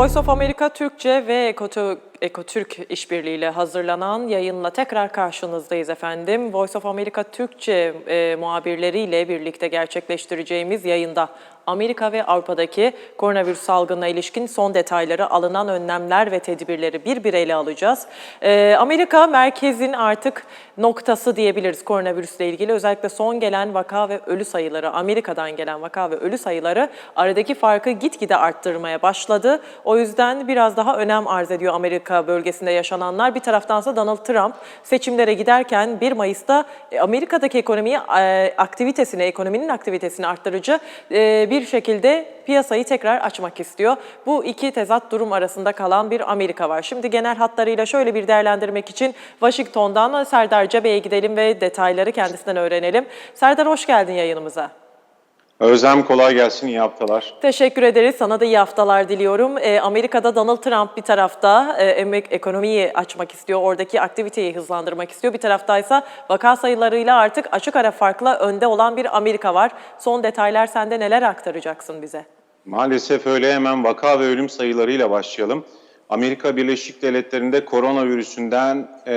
Voice of America Türkçe ve Ekotu- Ekotürk işbirliğiyle hazırlanan yayınla tekrar karşınızdayız efendim. Voice of America Türkçe e, muhabirleriyle birlikte gerçekleştireceğimiz yayında Amerika ve Avrupa'daki koronavirüs salgınına ilişkin son detayları, alınan önlemler ve tedbirleri bir bir ele alacağız. E, Amerika merkezin artık noktası diyebiliriz koronavirüsle ilgili. Özellikle son gelen vaka ve ölü sayıları, Amerika'dan gelen vaka ve ölü sayıları aradaki farkı gitgide arttırmaya başladı. O yüzden biraz daha önem arz ediyor Amerika bölgesinde yaşananlar. Bir taraftansa Donald Trump seçimlere giderken 1 Mayıs'ta e, Amerika'daki ekonomiyi, e, aktivitesini, ekonominin aktivitesini arttırıcı e, bir şekilde piyasayı tekrar açmak istiyor. Bu iki tezat durum arasında kalan bir Amerika var. Şimdi genel hatlarıyla şöyle bir değerlendirmek için Washington'dan Serdar Cebe'ye gidelim ve detayları kendisinden öğrenelim. Serdar hoş geldin yayınımıza. Özlem kolay gelsin, iyi haftalar. Teşekkür ederiz. Sana da iyi haftalar diliyorum. Ee, Amerika'da Donald Trump bir tarafta e, emek, ekonomiyi açmak istiyor, oradaki aktiviteyi hızlandırmak istiyor. Bir taraftaysa vaka sayılarıyla artık açık ara farkla önde olan bir Amerika var. Son detaylar sende neler aktaracaksın bize? Maalesef öyle hemen vaka ve ölüm sayılarıyla başlayalım. Amerika Birleşik Devletleri'nde koronavirüsünden e,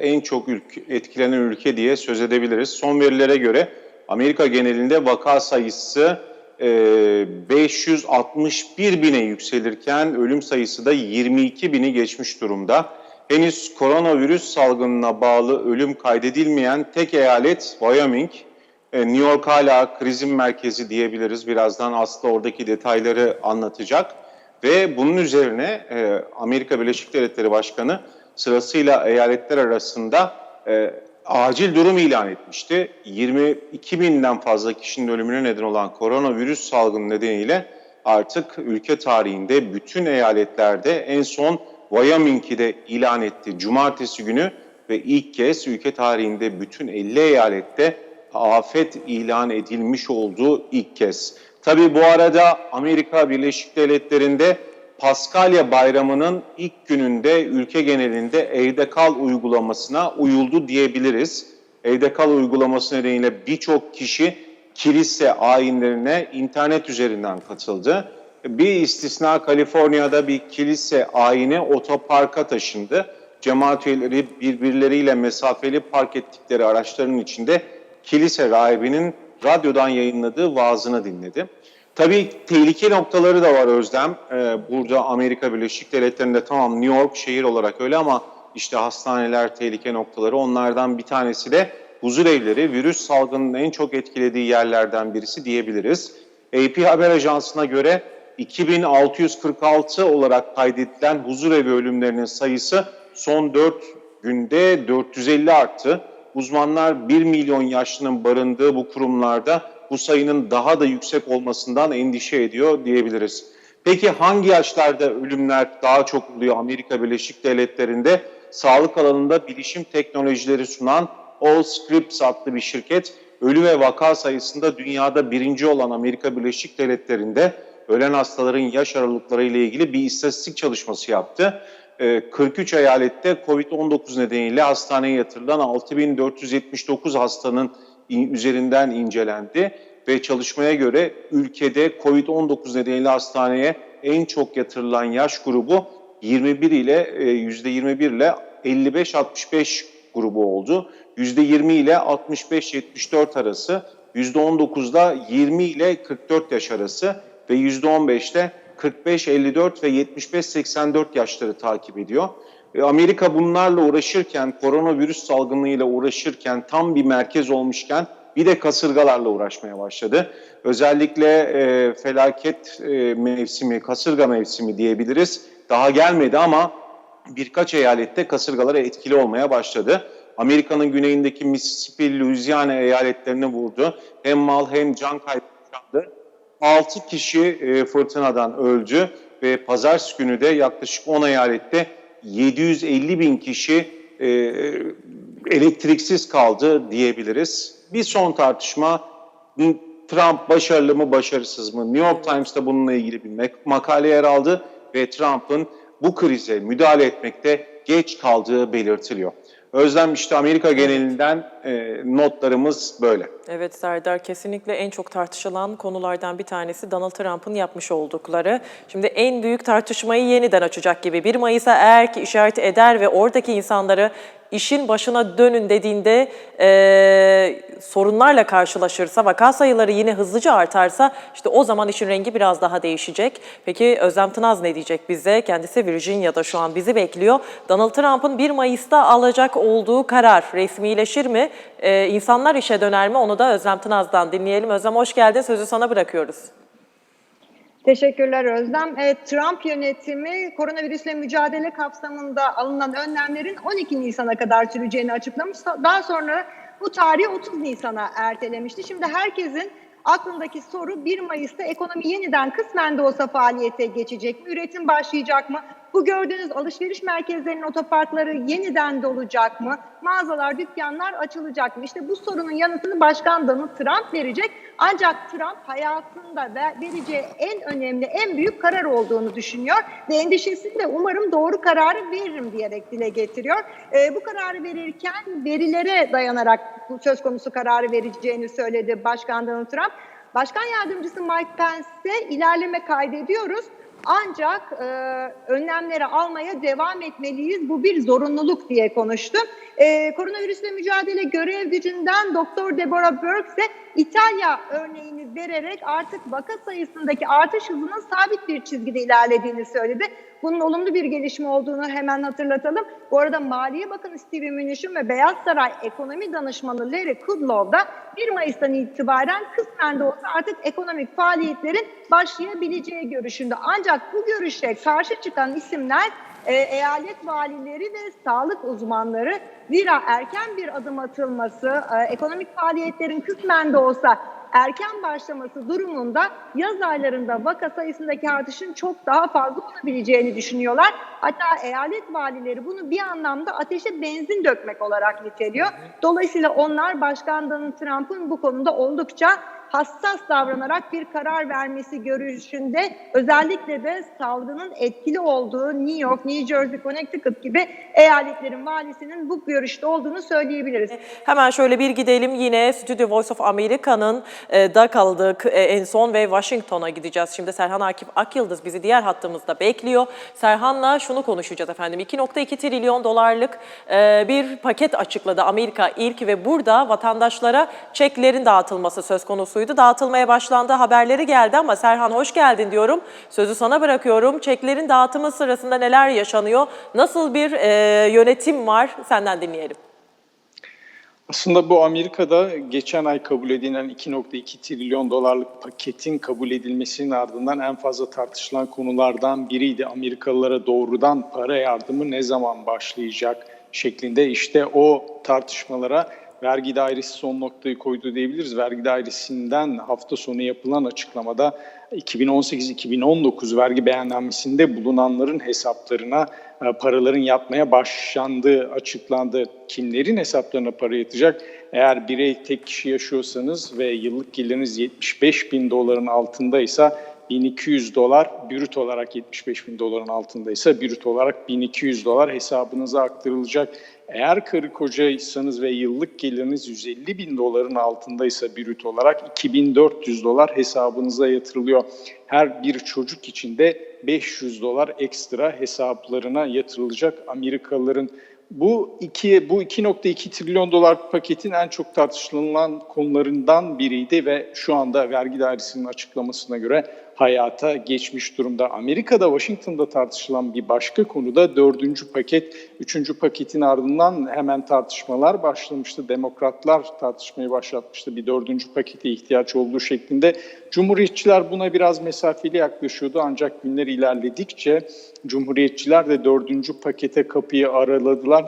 en çok ülke, etkilenen ülke diye söz edebiliriz. Son verilere göre Amerika genelinde vaka sayısı e, 561 bine yükselirken ölüm sayısı da 22 bini geçmiş durumda. Henüz koronavirüs salgınına bağlı ölüm kaydedilmeyen tek eyalet Wyoming. E, New York hala krizin merkezi diyebiliriz. Birazdan Aslı oradaki detayları anlatacak. Ve bunun üzerine e, Amerika Birleşik Devletleri Başkanı sırasıyla eyaletler arasında e, acil durum ilan etmişti. 22 binden fazla kişinin ölümüne neden olan koronavirüs salgını nedeniyle artık ülke tarihinde bütün eyaletlerde en son Wyoming'i de ilan etti. Cumartesi günü ve ilk kez ülke tarihinde bütün 50 eyalette afet ilan edilmiş olduğu ilk kez. Tabii bu arada Amerika Birleşik Devletleri'nde Paskalya Bayramı'nın ilk gününde ülke genelinde evde kal uygulamasına uyuldu diyebiliriz. Evde kal uygulaması nedeniyle birçok kişi kilise ayinlerine internet üzerinden katıldı. Bir istisna Kaliforniya'da bir kilise ayini otoparka taşındı. Cemaat üyeleri birbirleriyle mesafeli park ettikleri araçların içinde kilise rahibinin radyodan yayınladığı vaazını dinledi. Tabii tehlike noktaları da var Özlem. Ee, burada Amerika Birleşik Devletleri'nde tamam New York şehir olarak öyle ama işte hastaneler tehlike noktaları. Onlardan bir tanesi de huzur evleri. Virüs salgının en çok etkilediği yerlerden birisi diyebiliriz. AP Haber Ajansı'na göre 2646 olarak kaydedilen huzur evi ölümlerinin sayısı son 4 günde 450 arttı. Uzmanlar 1 milyon yaşlının barındığı bu kurumlarda bu sayının daha da yüksek olmasından endişe ediyor diyebiliriz. Peki hangi yaşlarda ölümler daha çok oluyor Amerika Birleşik Devletleri'nde? Sağlık alanında bilişim teknolojileri sunan Allscripts adlı bir şirket ölü ve vaka sayısında dünyada birinci olan Amerika Birleşik Devletleri'nde ölen hastaların yaş aralıkları ile ilgili bir istatistik çalışması yaptı. 43 eyalette COVID-19 nedeniyle hastaneye yatırılan 6479 hastanın üzerinden incelendi ve çalışmaya göre ülkede COVID-19 nedeniyle hastaneye en çok yatırılan yaş grubu 21 ile %21 ile 55-65 grubu oldu. %20 ile 65-74 arası, %19'da 20 ile 44 yaş arası ve %15'te 45-54 ve 75-84 yaşları takip ediyor. E, Amerika bunlarla uğraşırken, koronavirüs salgınıyla uğraşırken, tam bir merkez olmuşken bir de kasırgalarla uğraşmaya başladı. Özellikle e, felaket e, mevsimi, kasırga mevsimi diyebiliriz. Daha gelmedi ama birkaç eyalette kasırgalara etkili olmaya başladı. Amerika'nın güneyindeki Mississippi, Louisiana eyaletlerini vurdu. Hem mal hem can kaybı yaşandı. 6 kişi e, fırtınadan öldü ve pazartesi günü de yaklaşık 10 eyalette 750 bin kişi e, elektriksiz kaldı diyebiliriz. Bir son tartışma Trump başarılı mı başarısız mı? New York Times'ta bununla ilgili bir makale yer aldı ve Trump'ın bu krize müdahale etmekte geç kaldığı belirtiliyor. Özlem işte Amerika genelinden e, notlarımız böyle. Evet Serdar kesinlikle en çok tartışılan konulardan bir tanesi Donald Trump'ın yapmış oldukları. Şimdi en büyük tartışmayı yeniden açacak gibi 1 Mayıs'a eğer ki işaret eder ve oradaki insanları işin başına dönün dediğinde e, sorunlarla karşılaşırsa, vaka sayıları yine hızlıca artarsa işte o zaman işin rengi biraz daha değişecek. Peki Özlem Tınaz ne diyecek bize? Kendisi Virginia'da şu an bizi bekliyor. Donald Trump'ın 1 Mayıs'ta alacak olduğu karar resmileşir mi? E, insanlar işe döner mi? Onu da Özlem Tınaz'dan dinleyelim. Özlem hoş geldin. Sözü sana bırakıyoruz. Teşekkürler Özlem. Evet, Trump yönetimi koronavirüsle mücadele kapsamında alınan önlemlerin 12 Nisan'a kadar süreceğini açıklamış. Daha sonra bu tarihi 30 Nisan'a ertelemişti. Şimdi herkesin aklındaki soru 1 Mayıs'ta ekonomi yeniden kısmen de olsa faaliyete geçecek mi? Üretim başlayacak mı? Bu gördüğünüz alışveriş merkezlerinin otoparkları yeniden dolacak mı? Mağazalar, dükkanlar açılacak mı? İşte bu sorunun yanıtını Başkan Donald Trump verecek. Ancak Trump hayatında vereceği en önemli, en büyük karar olduğunu düşünüyor. Ve endişesini de umarım doğru kararı veririm diyerek dile getiriyor. Ee, bu kararı verirken verilere dayanarak söz konusu kararı vereceğini söyledi Başkan Donald Trump. Başkan Yardımcısı Mike Pence'de ilerleme kaydediyoruz. Ancak e, önlemleri almaya devam etmeliyiz. Bu bir zorunluluk diye konuştu. E, koronavirüsle mücadele görev gücünden Doktor Deborah Birx ise İtalya örneğini vererek artık vaka sayısındaki artış hızının sabit bir çizgide ilerlediğini söyledi. Bunun olumlu bir gelişme olduğunu hemen hatırlatalım. Bu arada Maliye Bakanı Steve Mnuchin ve Beyaz Saray Ekonomi Danışmanı Larry Kudlow da 1 Mayıs'tan itibaren kısmen de olsa artık ekonomik faaliyetlerin başlayabileceği görüşünde. Ancak bu görüşe karşı çıkan isimler e, eyalet valileri ve sağlık uzmanları zira erken bir adım atılması, e, ekonomik faaliyetlerin kısmen de olsa erken başlaması durumunda yaz aylarında vaka sayısındaki artışın çok daha fazla olabileceğini düşünüyorlar. Hatta eyalet valileri bunu bir anlamda ateşe benzin dökmek olarak niteliyor. Dolayısıyla onlar Başkan Donald Trump'ın bu konuda oldukça hassas davranarak bir karar vermesi görüşünde özellikle de salgının etkili olduğu New York, New Jersey, Connecticut gibi eyaletlerin valisinin bu görüşte olduğunu söyleyebiliriz. Hemen şöyle bir gidelim yine Studio Voice of America'nın e, da kaldık e, en son ve Washington'a gideceğiz. Şimdi Serhan Akif Akyıldız bizi diğer hattımızda bekliyor. Serhan'la şunu konuşacağız efendim. 2.2 trilyon dolarlık e, bir paket açıkladı Amerika ilk ve burada vatandaşlara çeklerin dağıtılması söz konusuydu. Dağıtılmaya başlandı haberleri geldi ama Serhan hoş geldin diyorum. Sözü sana bırakıyorum. Çeklerin dağıtımı sırasında neler yaşanıyor? Nasıl bir e, yönetim var? Senden dinleyelim. Aslında bu Amerika'da geçen ay kabul edilen 2.2 trilyon dolarlık paketin kabul edilmesinin ardından en fazla tartışılan konulardan biriydi. Amerikalılara doğrudan para yardımı ne zaman başlayacak şeklinde işte o tartışmalara vergi dairesi son noktayı koydu diyebiliriz. Vergi dairesinden hafta sonu yapılan açıklamada 2018-2019 vergi beyannamesinde bulunanların hesaplarına e, paraların yatmaya başlandığı açıklandı. Kimlerin hesaplarına para yatacak? Eğer birey tek kişi yaşıyorsanız ve yıllık geliriniz 75 bin doların altındaysa 1200 dolar, brüt olarak 75 bin doların altındaysa brüt olarak 1200 dolar hesabınıza aktarılacak. Eğer karı kocaysanız ve yıllık geliriniz 150 bin doların altındaysa brüt olarak 2400 dolar hesabınıza yatırılıyor. Her bir çocuk için de 500 dolar ekstra hesaplarına yatırılacak Amerikalıların. Bu iki bu 2.2 trilyon dolar paketin en çok tartışılan konularından biriydi ve şu anda vergi dairesinin açıklamasına göre hayata geçmiş durumda. Amerika'da Washington'da tartışılan bir başka konuda dördüncü paket, üçüncü paketin ardından hemen tartışmalar başlamıştı. Demokratlar tartışmayı başlatmıştı bir dördüncü pakete ihtiyaç olduğu şeklinde. Cumhuriyetçiler buna biraz mesafeli yaklaşıyordu ancak günler ilerledikçe Cumhuriyetçiler de dördüncü pakete kapıyı araladılar.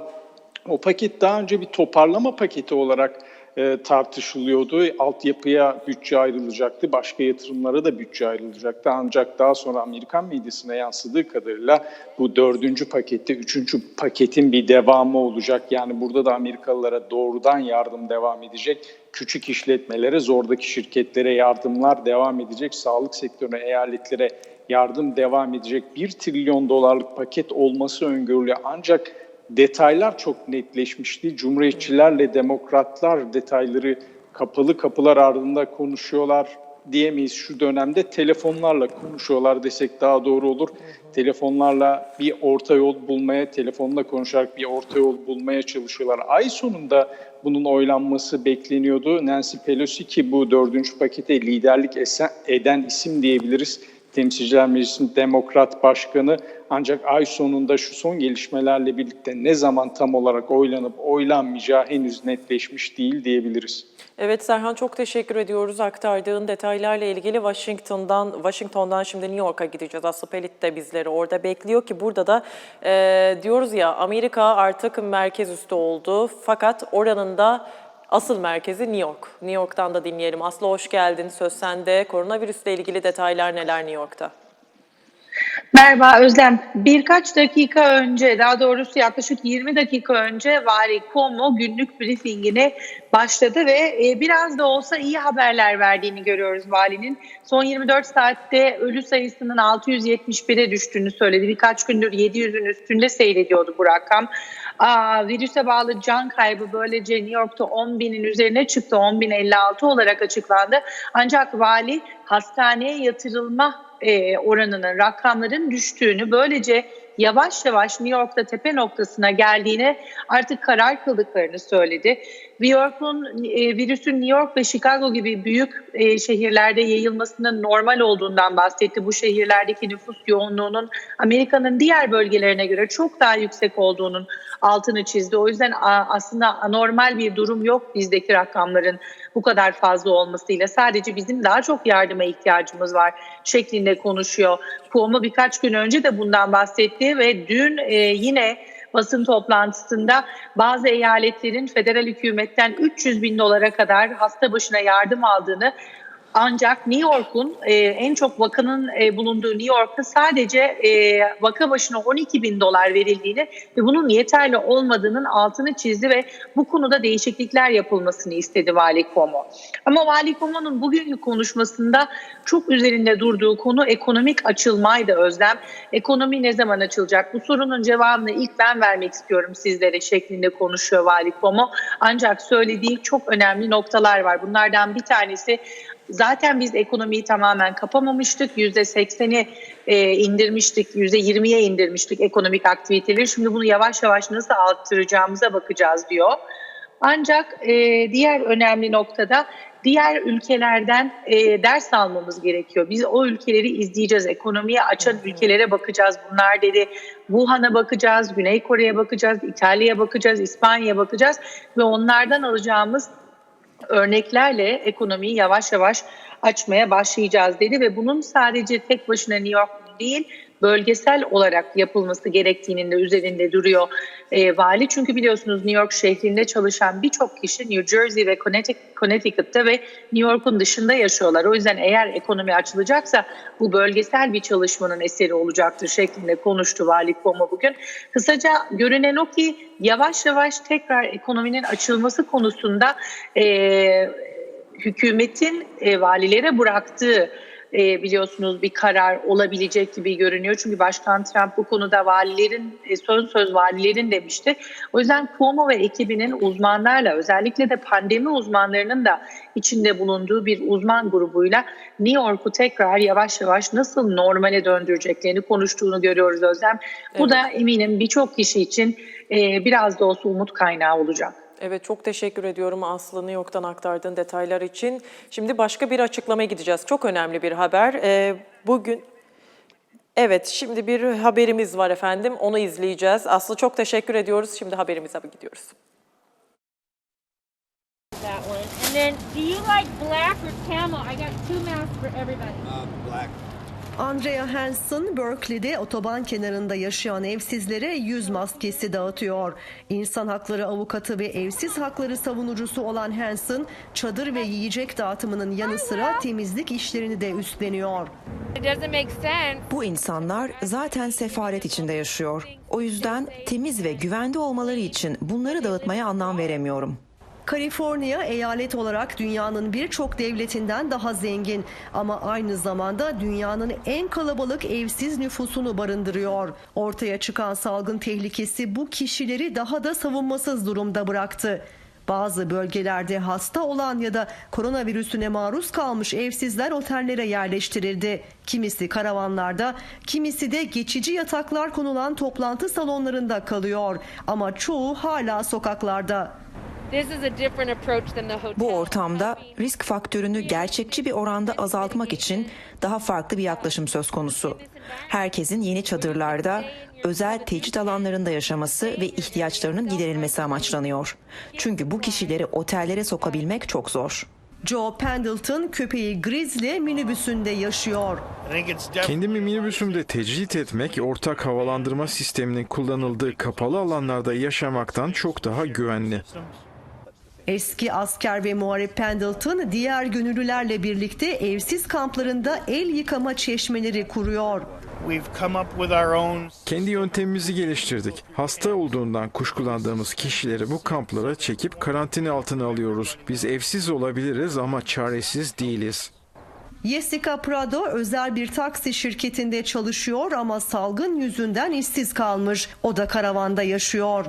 O paket daha önce bir toparlama paketi olarak e, tartışılıyordu. Altyapıya bütçe ayrılacaktı, başka yatırımlara da bütçe ayrılacaktı. Ancak daha sonra Amerikan medyasına yansıdığı kadarıyla bu dördüncü pakette üçüncü paketin bir devamı olacak. Yani burada da Amerikalılara doğrudan yardım devam edecek. Küçük işletmelere, zordaki şirketlere yardımlar devam edecek. Sağlık sektörüne, eyaletlere yardım devam edecek. Bir trilyon dolarlık paket olması öngörülüyor. Ancak detaylar çok netleşmişti. Cumhuriyetçilerle demokratlar detayları kapalı kapılar ardında konuşuyorlar diyemeyiz şu dönemde telefonlarla konuşuyorlar desek daha doğru olur. Telefonlarla bir orta yol bulmaya, telefonla konuşarak bir orta yol bulmaya çalışıyorlar. Ay sonunda bunun oylanması bekleniyordu. Nancy Pelosi ki bu dördüncü pakete liderlik eden isim diyebiliriz. Temsilciler Meclisi'nin Demokrat Başkanı ancak ay sonunda şu son gelişmelerle birlikte ne zaman tam olarak oylanıp oylanmayacağı henüz netleşmiş değil diyebiliriz. Evet Serhan çok teşekkür ediyoruz aktardığın detaylarla ilgili Washington'dan Washington'dan şimdi New York'a gideceğiz. Aslı Pelit de bizleri orada bekliyor ki burada da e, diyoruz ya Amerika artık merkez üstü oldu fakat oranın da asıl merkezi New York. New York'tan da dinleyelim. Aslı hoş geldin. Söz sende. Koronavirüsle ilgili detaylar neler New York'ta? Merhaba Özlem. Birkaç dakika önce, daha doğrusu yaklaşık 20 dakika önce Vali Cuomo günlük briefingine başladı ve e, biraz da olsa iyi haberler verdiğini görüyoruz valinin. Son 24 saatte ölü sayısının 671'e düştüğünü söyledi. Birkaç gündür 700'ün üstünde seyrediyordu bu rakam. Aa, virüse bağlı can kaybı böylece New York'ta 10 binin üzerine çıktı. 10.056 olarak açıklandı. Ancak vali hastaneye yatırılma e, oranının, rakamların düştüğünü, böylece yavaş yavaş New York'ta tepe noktasına geldiğine artık karar kıldıklarını söyledi. New York'un e, virüsün New York ve Chicago gibi büyük e, şehirlerde yayılmasının normal olduğundan bahsetti. Bu şehirlerdeki nüfus yoğunluğunun Amerika'nın diğer bölgelerine göre çok daha yüksek olduğunun altını çizdi. O yüzden a, aslında anormal bir durum yok bizdeki rakamların bu kadar fazla olmasıyla. Sadece bizim daha çok yardıma ihtiyacımız var şeklinde konuşuyor. Cuomo birkaç gün önce de bundan bahsetti ve dün e, yine basın toplantısında bazı eyaletlerin federal hükümetten 300 bin dolara kadar hasta başına yardım aldığını ancak New York'un e, en çok vakanın e, bulunduğu New York'ta sadece e, vaka başına 12 bin dolar verildiğini ve bunun yeterli olmadığının altını çizdi ve bu konuda değişiklikler yapılmasını istedi Vali Cuomo. Ama Vali Cuomo'nun bugünkü konuşmasında çok üzerinde durduğu konu ekonomik açılmaydı Özlem. Ekonomi ne zaman açılacak? Bu sorunun cevabını ilk ben vermek istiyorum sizlere şeklinde konuşuyor Vali Cuomo. Ancak söylediği çok önemli noktalar var. Bunlardan bir tanesi Zaten biz ekonomiyi tamamen kapamamıştık. %80'i e, indirmiştik, %20'ye indirmiştik ekonomik aktiviteleri. Şimdi bunu yavaş yavaş nasıl arttıracağımıza bakacağız diyor. Ancak e, diğer önemli noktada diğer ülkelerden e, ders almamız gerekiyor. Biz o ülkeleri izleyeceğiz, ekonomiye açan ülkelere bakacağız. Bunlar dedi Wuhan'a bakacağız, Güney Kore'ye bakacağız, İtalya'ya bakacağız, İspanya'ya bakacağız ve onlardan alacağımız örneklerle ekonomiyi yavaş yavaş açmaya başlayacağız dedi ve bunun sadece tek başına New York değil bölgesel olarak yapılması gerektiğinin de üzerinde duruyor e, vali. Çünkü biliyorsunuz New York şehrinde çalışan birçok kişi New Jersey ve Connecticut'ta ve New York'un dışında yaşıyorlar. O yüzden eğer ekonomi açılacaksa bu bölgesel bir çalışmanın eseri olacaktır şeklinde konuştu Vali Cuomo bugün. Kısaca görünen o ki yavaş yavaş tekrar ekonominin açılması konusunda e, hükümetin e, valilere bıraktığı e, biliyorsunuz bir karar olabilecek gibi görünüyor. Çünkü Başkan Trump bu konuda valilerin, e, söz söz valilerin demişti. O yüzden Cuomo ve ekibinin uzmanlarla özellikle de pandemi uzmanlarının da içinde bulunduğu bir uzman grubuyla New York'u tekrar yavaş yavaş nasıl normale döndüreceklerini konuştuğunu görüyoruz Özlem. Bu Evet. da eminim birçok kişi için e, biraz da olsa umut kaynağı olacak. Evet çok teşekkür ediyorum Aslı New York'tan aktardığın detaylar için. Şimdi başka bir açıklamaya gideceğiz. Çok önemli bir haber. Ee, bugün Evet şimdi bir haberimiz var efendim. Onu izleyeceğiz. Aslı çok teşekkür ediyoruz. Şimdi haberimize gidiyoruz. that one. And then, do you like black or camel? I got two masks for everybody. Andrea Hansen, Berkeley'de otoban kenarında yaşayan evsizlere yüz maskesi dağıtıyor. İnsan hakları avukatı ve evsiz hakları savunucusu olan Hansen, çadır ve yiyecek dağıtımının yanı sıra temizlik işlerini de üstleniyor. Bu insanlar zaten sefaret içinde yaşıyor. O yüzden temiz ve güvende olmaları için bunları dağıtmaya anlam veremiyorum. Kaliforniya eyalet olarak dünyanın birçok devletinden daha zengin ama aynı zamanda dünyanın en kalabalık evsiz nüfusunu barındırıyor. Ortaya çıkan salgın tehlikesi bu kişileri daha da savunmasız durumda bıraktı. Bazı bölgelerde hasta olan ya da koronavirüsüne maruz kalmış evsizler otellere yerleştirildi. Kimisi karavanlarda, kimisi de geçici yataklar konulan toplantı salonlarında kalıyor. Ama çoğu hala sokaklarda. Bu ortamda risk faktörünü gerçekçi bir oranda azaltmak için daha farklı bir yaklaşım söz konusu. Herkesin yeni çadırlarda, özel tecrit alanlarında yaşaması ve ihtiyaçlarının giderilmesi amaçlanıyor. Çünkü bu kişileri otellere sokabilmek çok zor. Joe Pendleton köpeği Grizzly minibüsünde yaşıyor. Kendimi minibüsümde tecrit etmek, ortak havalandırma sisteminin kullanıldığı kapalı alanlarda yaşamaktan çok daha güvenli. Eski asker ve muharip Pendleton diğer gönüllülerle birlikte evsiz kamplarında el yıkama çeşmeleri kuruyor. Kendi yöntemimizi geliştirdik. Hasta olduğundan kuşkulandığımız kişileri bu kamplara çekip karantina altına alıyoruz. Biz evsiz olabiliriz ama çaresiz değiliz. Jessica Prado özel bir taksi şirketinde çalışıyor ama salgın yüzünden işsiz kalmış. O da karavanda yaşıyor.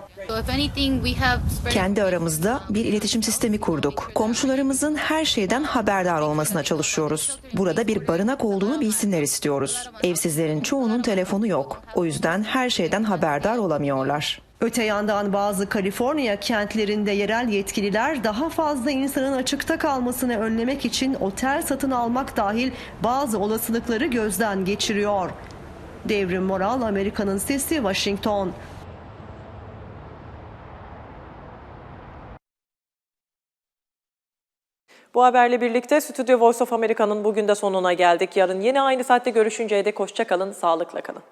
Kendi aramızda bir iletişim sistemi kurduk. Komşularımızın her şeyden haberdar olmasına çalışıyoruz. Burada bir barınak olduğunu bilsinler istiyoruz. Evsizlerin çoğunun telefonu yok. O yüzden her şeyden haberdar olamıyorlar. Öte yandan bazı Kaliforniya kentlerinde yerel yetkililer daha fazla insanın açıkta kalmasını önlemek için otel satın almak dahil bazı olasılıkları gözden geçiriyor. Devrim Moral, Amerika'nın Sesi, Washington. Bu haberle birlikte Stüdyo Voice of America'nın bugün de sonuna geldik. Yarın yine aynı saatte görüşünceye dek hoşça kalın, sağlıkla kalın.